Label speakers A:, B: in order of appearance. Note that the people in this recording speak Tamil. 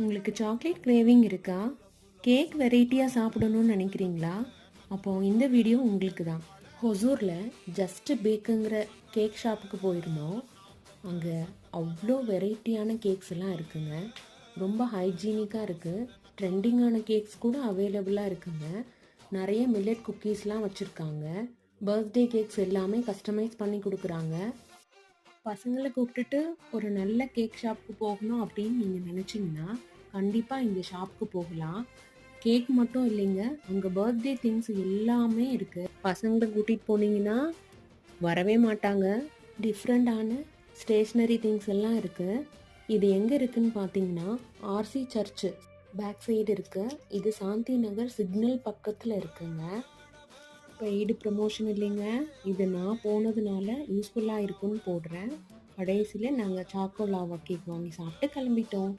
A: உங்களுக்கு சாக்லேட் கிரேவிங் இருக்கா? கேக் வெரைட்டியாக சாப்பிடணும்னு நினைக்கிறீங்களா? அப்போது இந்த வீடியோ உங்களுக்கு தான். ஹொசூரில் ஜஸ்ட் பேக்குங்கிற கேக் ஷாப்புக்கு போயிருந்தோம். அங்கே அவ்வளோ வெரைட்டியான கேக்ஸ் எல்லாம் இருக்குங்க. ரொம்ப ஹைஜீனிக்காக இருக்குது ட்ரெண்டிங்கான கேக்ஸ் கூட அவைலபிளாக இருக்குங்க. நிறைய மில்லட் குக்கீஸ்லாம் வச்சுருக்காங்க. பர்த்டே கேக்ஸ் எல்லாமே கஸ்டமைஸ் பண்ணி கொடுக்குறாங்க. பசங்களை கூப்பிட்டுட்டு ஒரு நல்ல கேக் ஷாப்புக்கு போகணும் அப்படின்னு நீங்கள் நினச்சிங்கன்னா கண்டிப்பாக இந்த ஷாப்புக்கு போகலாம். கேக் மட்டும் இல்லைங்க அங்கே பர்த்டே திங்ஸ் எல்லாமே இருக்குது பசங்களை கூட்டிகிட்டு போனீங்கன்னா வரவே மாட்டாங்க. டிஃப்ரெண்ட்டான ஸ்டேஷ்னரி திங்ஸ் எல்லாம் இருக்குது இது எங்கே இருக்குதுன்னு பார்த்தீங்கன்னா ஆர்சி சர்ச்சு பேக் சைடு இருக்குது இது சாந்தி நகர் சிக்னல் பக்கத்தில் இருக்குங்க. பெய்டு ப்ரமோஷன் இல்லைங்க. இது நான் போனதுனால யூஸ்ஃபுல்லாக இருக்கும்னு போடுறேன். கடைசியில் நாங்கள் சாக்கோ லாவா கேக் வாங்கி சாப்பிட்டு கிளம்பிட்டோம்.